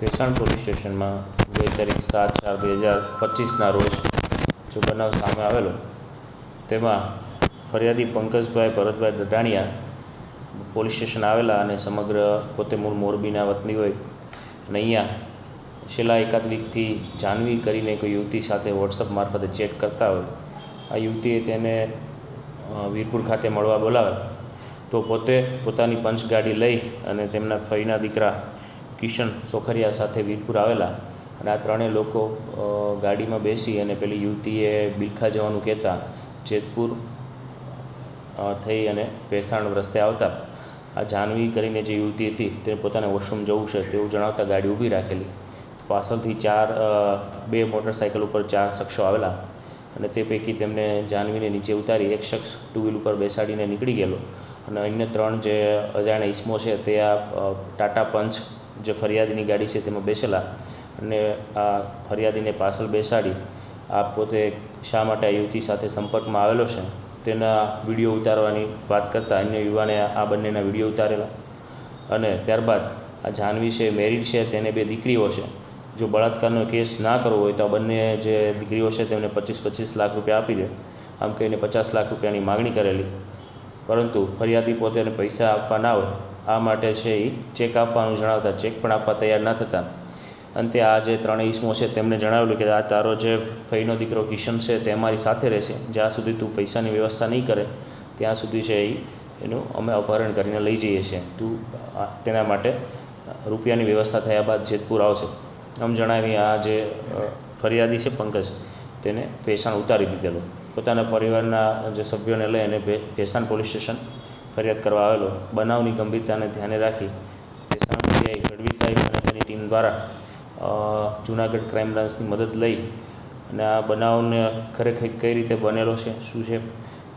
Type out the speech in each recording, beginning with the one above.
Bhesan police સ્ટેશનમાં બે તારીખ સાત ચાર બે હજાર પચીસના રોજ જો બનાવ સામે આવેલો, તેમાં ફરિયાદી પંકજભાઈ ભરતભાઈ દડાણિયા પોલીસ સ્ટેશન આવેલા અને સમગ્ર પોતે મૂળ મોરબીના વતની હોય. અને અહીંયા છેલ્લા એકાદ વીકથી જાનવી કરીને કોઈ યુવતી સાથે વોટ્સઅપ મારફતે ચેટ કરતા હોય. આ યુવતીએ તેને વીરપુર ખાતે મળવા બોલાવે તો પોતે પોતાની પંચગાડી લઈ અને તેમના ફઈના દીકરા કિશન સોખરિયા સાથે વીરપુર આવેલા અને આ ત્રણેય લોકો ગાડીમાં બેસી અને પેલી યુવતીએ બિલખા જવાનું કહેતા જેતપુર થઈ અને ભેસાણ રસ્તે આવતા. આ જાનવી કરીને જે યુવતી હતી તેને પોતાને વોશરૂમ જવું છે તેવું જણાવતા ગાડી ઊભી રાખેલી. પાછળથી ચાર બે મોટરસાઇકલ ઉપર ચાર શખ્સો આવેલા અને તે પૈકી તેમને જાનવીને નીચે ઉતારી એક શખ્સ ટુ વ્હીલ ઉપર બેસાડીને નીકળી ગયેલો. અને અન્ય ત્રણ જે અજાણ્યા ઈસમો છે તે આ ટાટા પંચ જે ફરિયાદીની ગાડી છે તેમાં બેસેલા અને આ ફરિયાદીને પાછળ બેસાડી, આ પોતે શા માટે આ યુવતી સાથે સંપર્કમાં આવેલો છે તેના વીડિયો ઉતારવાની વાત કરતાં અન્ય યુવાને આ બંનેના વીડિયો ઉતારેલા. અને ત્યારબાદ આ જાહ્નવી છે, મેરિડ છે, તેને બે દીકરીઓ છે. જો બળાત્કારનો કેસ ના કરવો હોય તો આ બંને જે દીકરીઓ છે તેમને પચીસ પચીસ લાખ રૂપિયા આપી દે. આમ કહીને પચાસ લાખ રૂપિયાની માગણી કરેલી. પરંતુ ફરિયાદી પોતે પૈસા આપવા ના હોય આ માટે છે એ ચેક આપવાનું જણાવતા ચેક પણ આપવા તૈયાર ના થતા. અંતે આ જે ત્રણ ઈસમો છે તેમને જણાવેલું કે આ તારો જે ફઈનો દીકરો કિશન છે તે અમારી સાથે રહેશે. જ્યાં સુધી તું પૈસાની વ્યવસ્થા નહીં કરે, ત્યાં સુધી છે એ એનું અમે અપહરણ કરીને લઈ જઈએ છીએ. તું તેના માટે રૂપિયાની વ્યવસ્થા થયા બાદ જેતપુર આવશે. આમ જણાવી આ જે ફરિયાદી છે પંકજ, તેને ભેસાણ ઉતારી દીધેલો. પોતાના પરિવારના જે સભ્યોને લઈ અને ભેસાણ પોલીસ સ્ટેશન ફરિયાદ કરવા આવેલો. બનાવની ગંભીરતાને ધ્યાને રાખી ભેસાણ પીઆઈ ગઢવી સાહેબ અને તેની ટીમ દ્વારા જૂનાગઢ ક્રાઇમ બ્રાન્ચની મદદ લઈ અને આ બનાવને ખરેખર કઈ રીતે બનેલો છે, શું છે,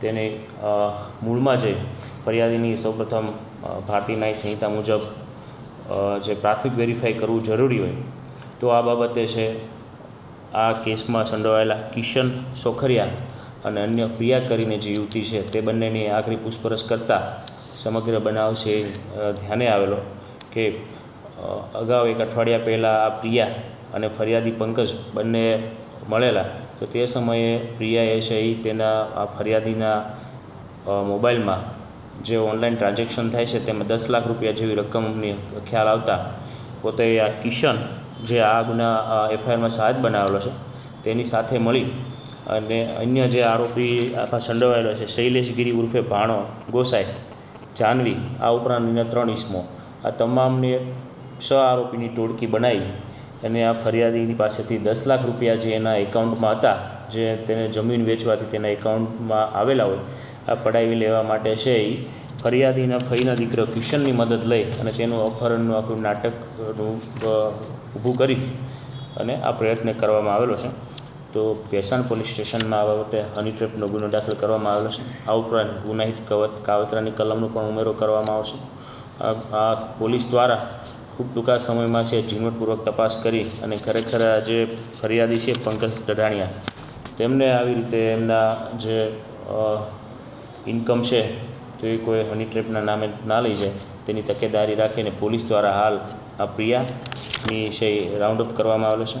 તેને મૂળમાં જઈ ફરિયાદીની સૌપ્રથમ ભારતીય ન્યાય સંહિતા મુજબ જે પ્રાથમિક વેરીફાઈ કરવું જરૂરી હોય, તો આ બાબતે છે, આ કેસમાં સંડોવાયેલા કિશન સોખરિયા અને અન્ય પ્રિયા કરીને જે યુવતી છે, તે બંનેની આખરી પૂછપરછ કરતાં સમગ્ર બનાવ છે ધ્યાને આવેલો કે અગાઉ એક અઠવાડિયા પહેલાં આ પ્રિયા અને ફરિયાદી પંકજ બંને મળેલા. તો તે સમયે પ્રિયાએ છે એ તેના, આ ફરિયાદીના મોબાઈલમાં જે ઓનલાઈન ટ્રાન્ઝેક્શન થાય છે, તેમાં દસ લાખ રૂપિયા જેવી રકમની ખ્યાલ આવતા પોતે આ કિશન જે આ ગુના એફઆઈઆરમાં સાજ બનાવેલો છે, તેની સાથે મળી અને અન્ય જે આરોપી આમાં સંડોવાયેલો છે શૈલેષગીરી ઉર્ફે ભાણો, ગોસાઈ, જાનવી, આ ઉપરાંત અન્ય ત્રણ ઈસમો આ તમામને છ આરોપીની ટોળકી બનાવી અને આ ફરિયાદીની પાસેથી દસ લાખ રૂપિયા જે એના એકાઉન્ટમાં હતા, જે તેને જમીન વેચવાથી તેના એકાઉન્ટમાં આવેલા હોય, આ પડાવી લેવા માટે છે એ ફરિયાદીના ફઈના દીકરો કિશનની મદદ લઈ અને તેનું અપહરણનું આખું નાટકનું ઊભું કરી અને આ પ્રયત્ન કરવામાં આવેલો છે. તો ભેસાણ પોલીસ સ્ટેશનમાં આ બાબતે હની ટ્રેપનો ગુનો દાખલ કરવામાં આવેલો છે. આ ઉપરાંત ગુનાહિત કવત, કાવતરાની કલમનો પણ ઉમેરો કરવામાં આવશે. આ પોલીસ દ્વારા ખૂબ ટૂંકા સમયમાં છે ઝીણવટપૂર્વક તપાસ કરી અને ખરેખર જે ફરિયાદી છે પંકજ દઢાણિયા. તેમને આવી રીતે એમના જે ઇન્કમ છે તો એ કોઈ હની ટ્રેપના નામે ના લઈ જાય, તેની તકેદારી રાખીને પોલીસ દ્વારા હાલ આ પ્રિયાની છે રાઉન્ડ અપ કરવામાં આવેલો છે.